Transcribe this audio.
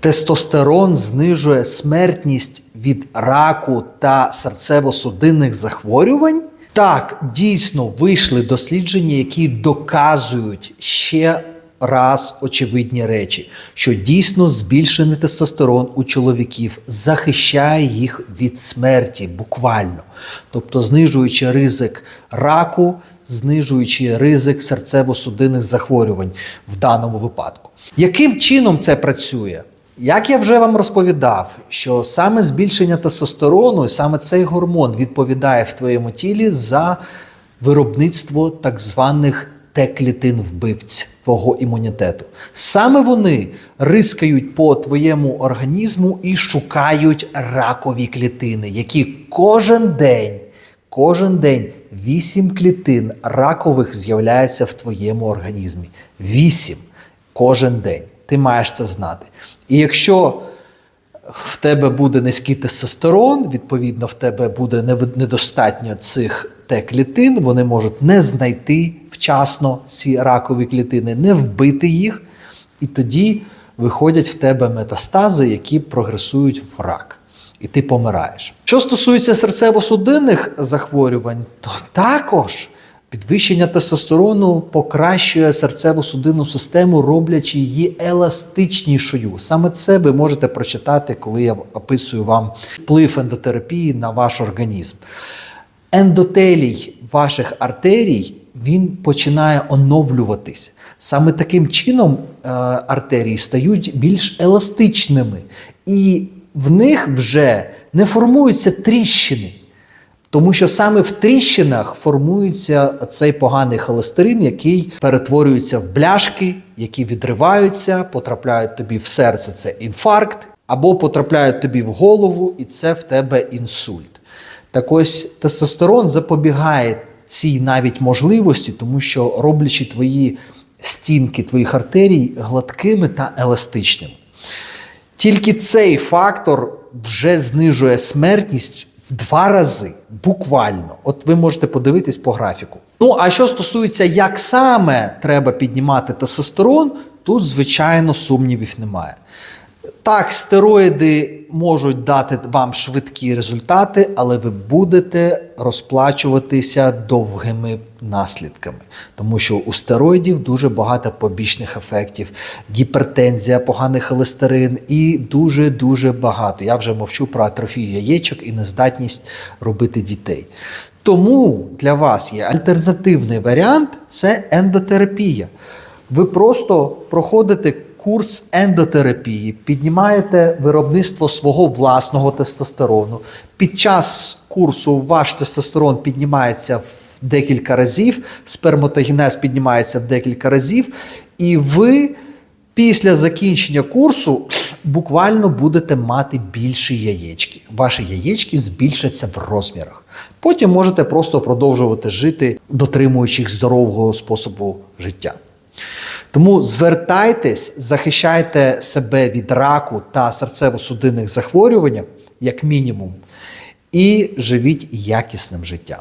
Тестостерон знижує смертність від раку та серцево-судинних захворювань. Так, дійсно вийшли дослідження, які доказують ще раз очевидні речі, що дійсно збільшений тестостерон у чоловіків захищає їх від смерті буквально, тобто знижуючи ризик раку, знижуючи ризик серцево-судинних захворювань в даному випадку. Яким чином це працює? Як я вже вам розповідав, що саме збільшення тестостерону, саме цей гормон відповідає в твоєму тілі за виробництво так званих Т-клітин вбивць твого імунітету. Саме вони рискають по твоєму організму і шукають ракові клітини, які кожен день, кожен день 8 клітин ракових з'являється в твоєму організмі. 8 кожен день. Ти маєш це знати. І якщо в тебе буде низький тестостерон, відповідно, в тебе буде недостатньо цих Т-клітин, вони можуть не знайти вчасно ці ракові клітини, не вбити їх, і тоді виходять в тебе метастази, які прогресують в рак. І ти помираєш. Що стосується серцево-судинних захворювань, то також підвищення тестостерону покращує серцево-судинну систему, роблячи її еластичнішою. Саме це ви можете прочитати, коли я описую вам вплив ендотерапії на ваш організм. Ендотелій ваших артерій він починає оновлюватись. Саме таким чином е, артерії стають більш еластичними, і в них вже не формуються тріщини. Тому що саме в тріщинах формується цей поганий холестерин, який перетворюється в бляшки, які відриваються, потрапляють тобі в серце це інфаркт, або потрапляють тобі в голову, і це в тебе інсульт. Так ось тестостерон запобігає цій навіть можливості, тому що роблячи твої стінки твоїх артерій гладкими та еластичними. Тільки цей фактор вже знижує смертність два рази, буквально. От ви можете подивитись по графіку. Ну а що стосується, як саме треба піднімати тестостерон, тут, звичайно, сумнівів немає. Так, стероїди можуть дати вам швидкі результати, але ви будете розплачуватися довгими наслідками, тому що у стероїдів дуже багато побічних ефектів, гіпертензія, поганий холестерин і дуже дуже багато. Я вже мовчу про атрофію яєчок і нездатність робити дітей. Тому для вас є альтернативний варіант це ендотерапія. Ви просто проходите курс ендотерапії, піднімаєте виробництво свого власного тестостерону. Під час курсу ваш тестостерон піднімається в декілька разів, сперматогенез піднімається в декілька разів, і ви після закінчення курсу буквально будете мати більші яєчки. Ваші яєчки збільшаться в розмірах. Потім можете просто продовжувати жити, дотримуючись здорового способу життя. Тому звертайтесь, захищайте себе від раку та серцево-судинних захворювань, як мінімум, і живіть якісним життям.